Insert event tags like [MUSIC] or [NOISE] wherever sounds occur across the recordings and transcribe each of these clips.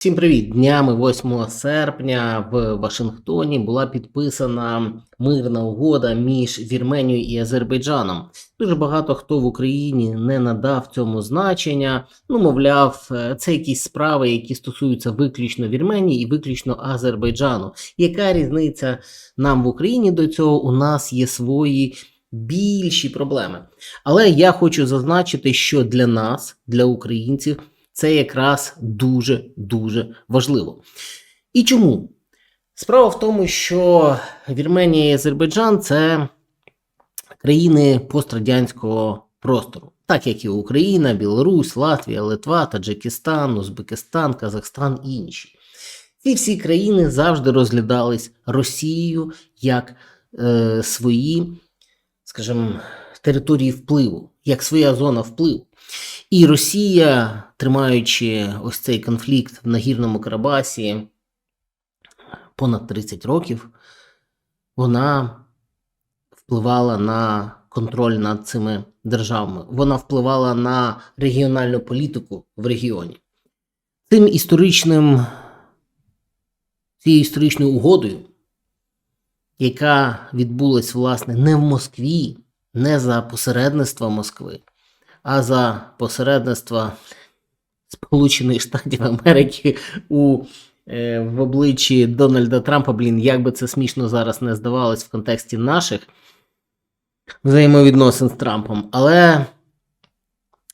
Всім привіт! Днями 8 серпня в Вашингтоні була підписана мирна угода між Вірменією і Азербайджаном. Дуже багато хто в Україні не надав цьому значення. Ну, мовляв, е, це якісь справи, які стосуються виключно Вірменії і виключно Азербайджану. Яка різниця нам в Україні до цього? У нас є свої більші проблеми. Але я хочу зазначити, що для нас, для українців, це якраз дуже дуже важливо. І чому? Справа в тому, що Вірменія і Азербайджан це країни пострадянського простору, так як і Україна, Білорусь, Латвія, Литва, Таджикистан, Узбекистан, Казахстан і інші. Ці всі країни завжди розглядались Росією як е, свої, скажімо, території впливу, як своя зона впливу. І Росія, тримаючи ось цей конфлікт в нагірному Карабасі понад 30 років, вона впливала на контроль над цими державами. Вона впливала на регіональну політику в регіоні. Цим історичним, цією історичною угодою, яка відбулась, власне, не в Москві, не за посередництва Москви, а за посередництва Сполучених Штатів Америки у е, в обличчі Дональда Трампа, блін, як би це смішно зараз не здавалось в контексті наших взаємовідносин з Трампом. Але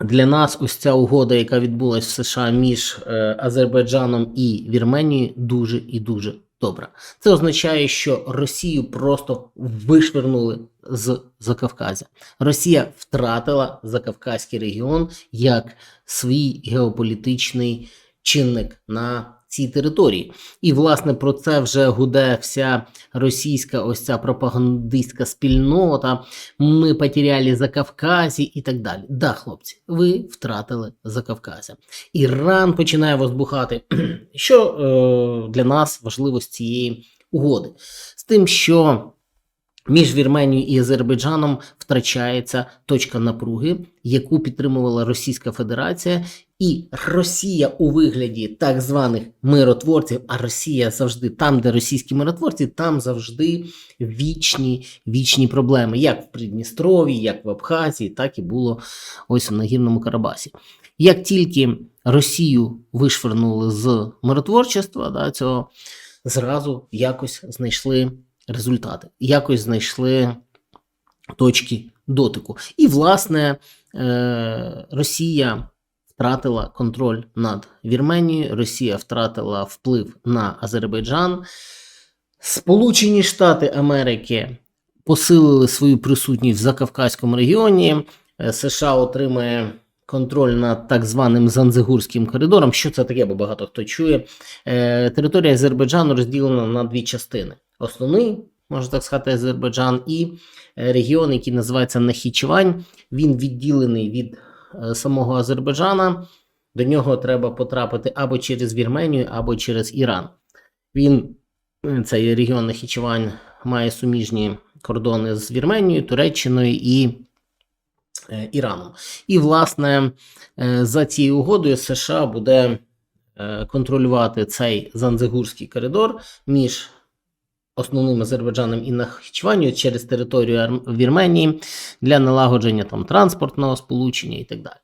для нас ось ця угода, яка відбулась в США між е, Азербайджаном і Вірменією, дуже і дуже добра. Це означає, що Росію просто вишвернули з Закавказя. Росія втратила Закавказький регіон як свій геополітичний чинник на цій території. І, власне, про це вже гуде вся російська ось ця пропагандистська спільнота. Ми потеряли Закавказі і так далі. Да, хлопці, ви втратили Закавказя. Іран починає возбухати. [CLEARS THROAT] Що е, для нас важливо з цієї угоди? З тим, що між Вірменією і Азербайджаном втрачається точка напруги, яку підтримувала Російська Федерація, і Росія у вигляді так званих миротворців. А Росія завжди там, де російські миротворці, там завжди вічні вічні проблеми, як в Придністрові, як в Абхазії, так і було ось в Нагірному Карабасі. Як тільки Росію вишвернули з миротворчества, да, цього зразу якось знайшли результати, якось знайшли точки дотику. І, власне, е, Росія втратила контроль над Вірменією, Росія втратила вплив на Азербайджан. Сполучені Штати Америки посилили свою присутність в Закавказькому регіоні. Е, США отримає контроль над так званим Занзигурським коридором. Що це таке, бо багато хто чує. Е, Територія Азербайджану розділена на дві частини: основний, можна так сказати, Азербайджан, і е, регіон, який називається Нахічевань. Він відділений від самого Азербайджана. До нього треба потрапити або через Вірменію, або через Іран. Він, е, цей регіон Нахічевань, має суміжні кордони з Вірменією, Туреччиною і е, Іраном. І, власне, е, за цією угодою США буде е, контролювати цей Занзигурський коридор між основним Азербайджаном і Нахічеванію через територію Вірменії для налагодження там транспортного сполучення і так далі.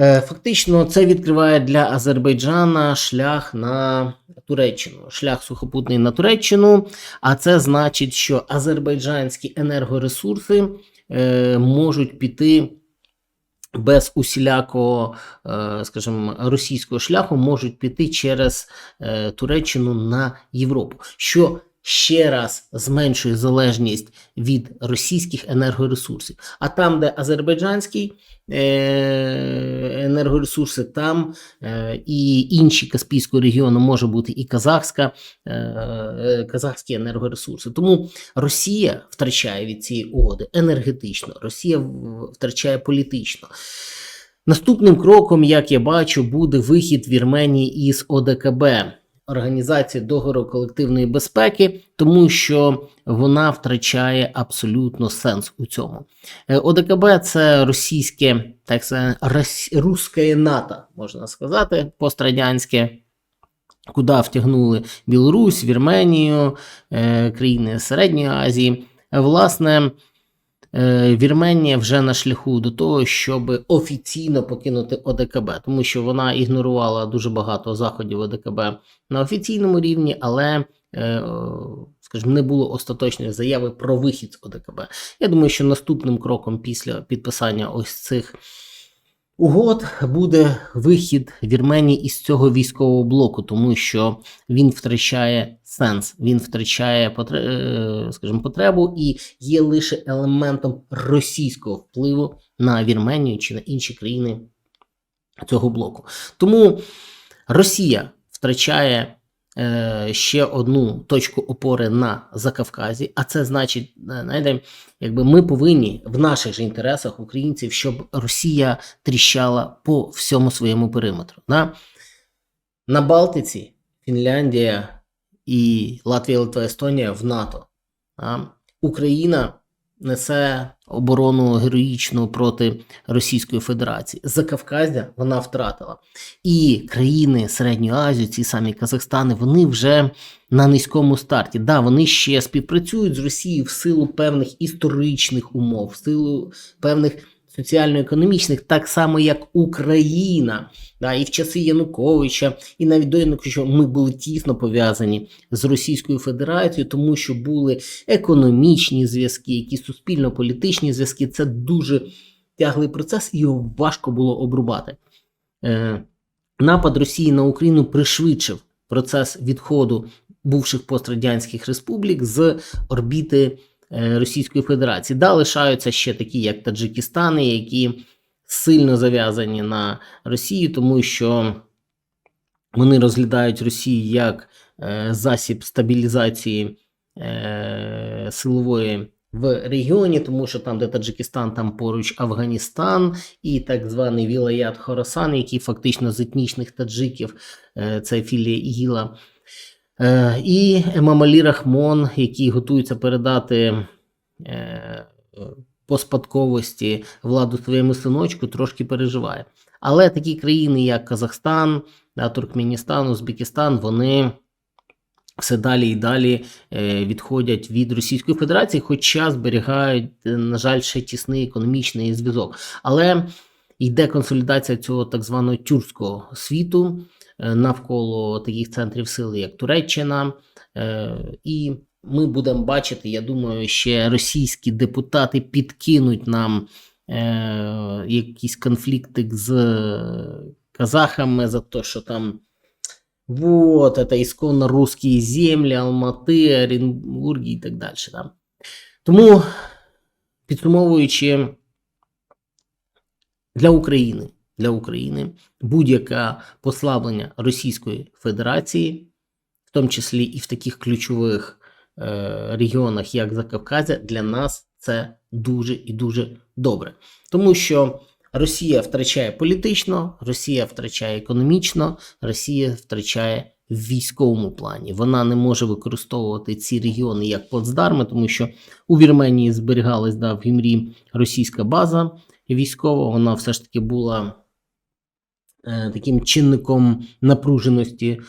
Е, Фактично, це відкриває для Азербайджана шлях на Туреччину, шлях сухопутний на Туреччину. А це значить, що азербайджанські енергоресурси е, можуть піти без усілякого, е, скажімо, російського шляху, можуть піти через Туреччину на Європу. Що ще раз зменшує залежність від російських енергоресурсів. А там, де азербайджанський е, енергоресурси, там е, і інші Каспійського регіону може бути і казахська, е, казахські енергоресурси. Тому Росія втрачає від цієї угоди енергетично, Росія втрачає політично. Наступним кроком, як я бачу, буде вихід Вірменії із ОДКБ. Організації договору колективної безпеки, тому що вона втрачає абсолютно сенс у цьому. Е, ОДКБ це російське, так сказати, рос- русське НАТО, можна сказати, пострадянське куди втягнули Білорусь, Вірменію, е, країни Середньої Азії. Власне, Вірменія вже на шляху до того, щоб офіційно покинути ОДКБ, тому що вона ігнорувала дуже багато заходів ОДКБ на офіційному рівні, але, е, скажімо, не було остаточної заяви про вихід з ОДКБ. Я думаю, що наступним кроком після підписання ось цих угод буде вихід Вірменії із цього військового блоку, тому що він втрачає сенс, він втрачає е, скажімо, потребу і є лише елементом російського впливу на Вірменію чи на інші країни цього блоку. Тому Росія втрачає ще одну точку опори на Закавказі, а це значить, е, знаєте, якби ми повинні в наших же інтересах українців, щоб Росія тріщала по всьому своєму периметру. На, на Балтиці Фінляндія і Латвія, Литва, Естонія в НАТО. Україна несе оборону героїчну проти Російської Федерації. Закавказя вона втратила. І країни Середньої Азії, ці самі Казахстани, вони вже на низькому старті. Да, вони ще співпрацюють з Росією в силу певних історичних умов, в силу певних соціально-економічних, так само як Україна. Да, і в часи Януковича, і навіть до Януковича ми були тісно пов'язані з Російською Федерацією, тому що були економічні зв'язки, якісь суспільно-політичні зв'язки. Це дуже тяглий процес, і його важко було обрубати. Е, напад Росії на Україну пришвидшив процес відходу бувших пострадянських республік з орбіти Російської Федерації. Да, лишаються ще такі, як Таджикистани, які сильно зав'язані на Росію, тому що вони розглядають Росію як е, засіб стабілізації е, силової в регіоні, тому що там, де Таджикистан, там поруч Афганістан і так званий Вілаят Хорасан, який фактично з етнічних таджиків, е, це філія ІГІЛа. Е, І Емамалі Рахмон, який готується передати е, по спадковості владу своєму синочку, трошки переживає. Але такі країни, як Казахстан, Туркменістан, Узбекистан, вони все далі і далі е, відходять від Російської Федерації, хоча зберігають, на жаль, ще тісний економічний зв'язок. Але йде консолідація цього так званого тюркського світу е, навколо таких центрів сили, як Туреччина. Е, І ми будемо бачити, я думаю, ще російські депутати підкинуть нам е, якийсь конфліктик з казахами за те, що там. Вот, это исконно русские землі, Алмати, Оренбурги і так далі. Да? Тому, підсумовуючи, для України, для України будь-яке послаблення Російської Федерації, в тому числі і в таких ключових е, регіонах, як Закавказя, для нас це дуже і дуже добре. Тому що Росія втрачає політично, Росія втрачає економічно, Росія втрачає в військовому плані. Вона не може використовувати ці регіони як плацдарми, тому що у Вірменії зберігалась да, в Гімрі російська база військова. Вона все ж таки була е, таким чинником напруженості е,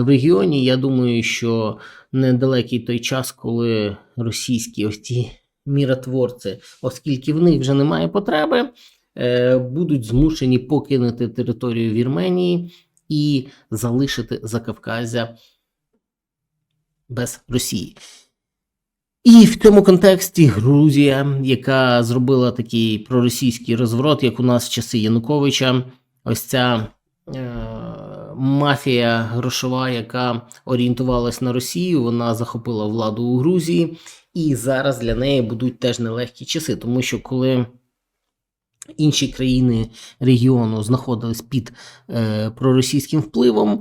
в регіоні. Я думаю, що недалекий той час, коли російські ось ті міротворці, оскільки в них вже немає потреби е, будуть змушені покинути територію Вірменії і залишити Закавказя без Росії. І в цьому контексті Грузія, яка зробила такий проросійський розворот, як у нас в часи Януковича, ось ця е, мафія грошова, яка орієнтувалась на Росію, вона захопила владу у Грузії, і зараз для неї будуть теж нелегкі часи, тому що коли інші країни регіону знаходились під е, проросійським впливом.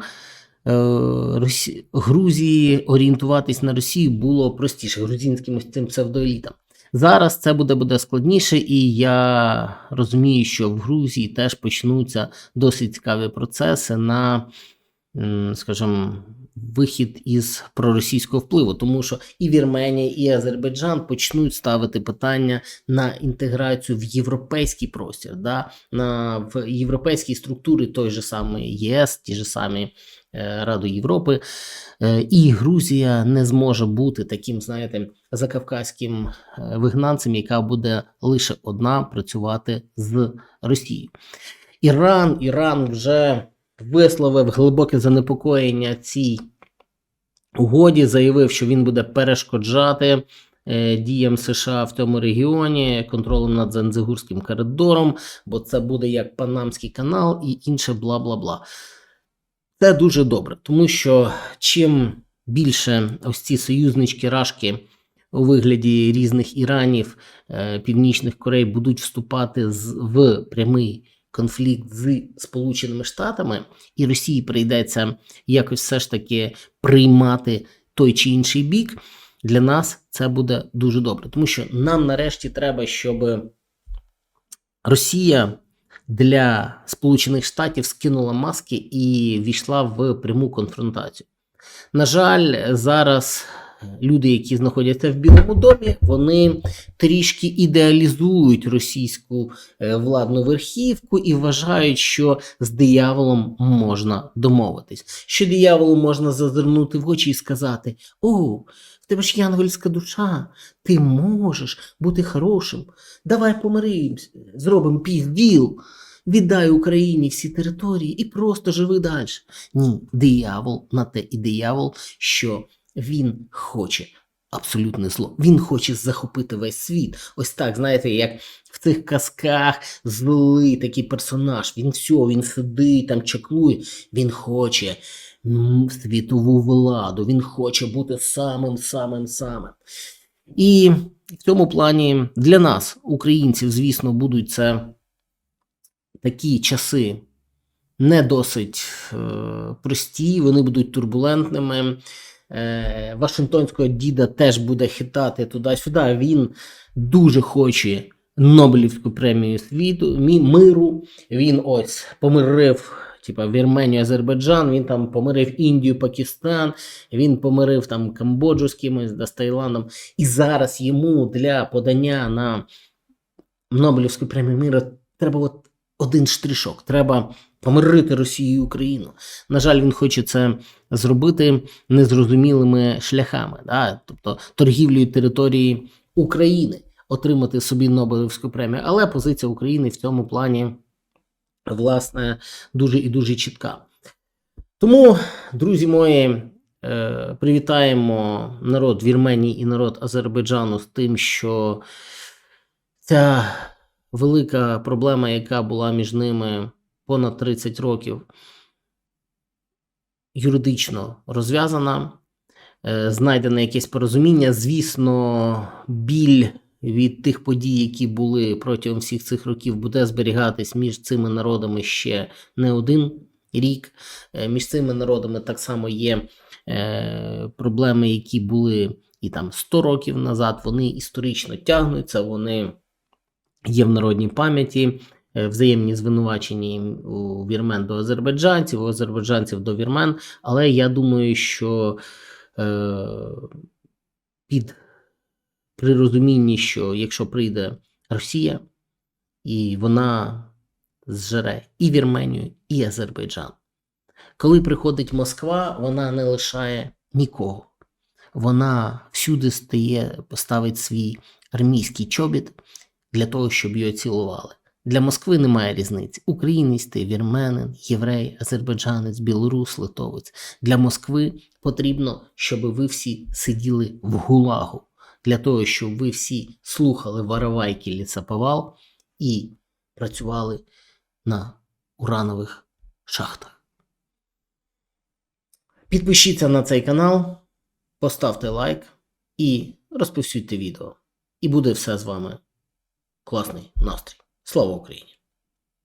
Е, Грузії орієнтуватись на Росію було простіше грузинським ось цим псевдоелітам. Зараз це буде, буде складніше, і я розумію, що в Грузії теж почнуться досить цікаві процеси на скажімо, вихід із проросійського впливу, тому що і Вірменія, і Азербайджан почнуть ставити питання на інтеграцію в європейський простір, да, на в європейські структури той же самий ЄС, ті ж самі е, Раду Європи. Е, і Грузія не зможе бути таким, знаєте, закавказьким е, вигнанцем, яка буде лише одна працювати з Росією. Іран, Іран вже висловив глибоке занепокоєння цій угоді, заявив, що він буде перешкоджати е, діям США в цьому регіоні контролем над Занзигурським коридором, бо це буде як Панамський канал і інше бла бла бла. Це дуже добре, тому що чим більше ось ці союзнички рашки у вигляді різних Іранів, е, Північних Корей будуть вступати в прямий конфлікт з Сполученими Штатами, і Росії прийдеться якось все ж таки приймати той чи інший бік. Для нас це буде дуже добре, тому що нам нарешті треба, щоб Росія для Сполучених Штатів скинула маски і війшла в пряму конфронтацію. На жаль, зараз люди, які знаходяться в Білому домі, вони трішки ідеалізують російську е, владну верхівку і вважають, що з дияволом можна домовитись. Що дияволу можна зазирнути в очі і сказати: О, в тебе ж янгольська душа, ти можеш бути хорошим. Давай помиримось, зробимо півділ. Віддай Україні всі території і просто живи далі. Ні, диявол на те і диявол, що він хоче абсолютне зло. Він хоче захопити весь світ. Ось так, знаєте, як в цих казках злий такий персонаж. Він все, він сидить, там чаклує. Він хоче світову владу, він хоче бути самим, самим, самим. І в цьому плані для нас, українців, звісно, будуть це такі часи не досить е, прості, вони будуть турбулентними. Е, Вашингтонського діда теж буде хитати туди-сюди. Він дуже хоче Нобелівську премію світу, миру. Він ось помирив. Типа Вірменію, Азербайджан, він там помирив Індію, Пакистан, він помирив там Камбоджу з кимось да, з Таїландом. І зараз йому для подання на Нобелівську премію миру треба от один штришок. Треба помирити Росію і Україну. На жаль, він хоче це зробити незрозумілими шляхами, да? тобто торгівлею території України, отримати собі Нобелівську премію. Але позиція України в цьому плані, власне, дуже і дуже чітка. Тому, друзі мої, е, привітаємо народ Вірменії і народ Азербайджану з тим, що ця велика проблема, яка була між ними понад 30 років, юридично розв'язана, е, знайдене якесь порозуміння. Звісно, біль від тих подій, які були протягом всіх цих років, буде зберігатись між цими народами ще не один рік. Е, Між цими народами так само є е, проблеми, які були і там 100 років назад. Вони історично тягнуться, вони є в народній пам'яті. Е, Взаємні звинувачення у вірмен до азербайджанців, у азербайджанців до вірмен. Але я думаю, що е, під при розумінні, що якщо прийде Росія, і вона зжере і Вірменію, і Азербайджан. Коли приходить Москва, вона не лишає нікого. Вона всюди стає, поставить свій армійський чобіт для того, щоб його цілували. Для Москви немає різниці. Українець ти, вірменин, єврей, азербайджанець, білорус, литовець. Для Москви потрібно, щоб ви всі сиділи в гулагу, для того, щоб ви всі слухали воровайки лісоповал і працювали на уранових шахтах. Підпишіться на цей канал, поставте лайк і розповсюдьте відео. І буде все з вами класний настрій. Слава Україні!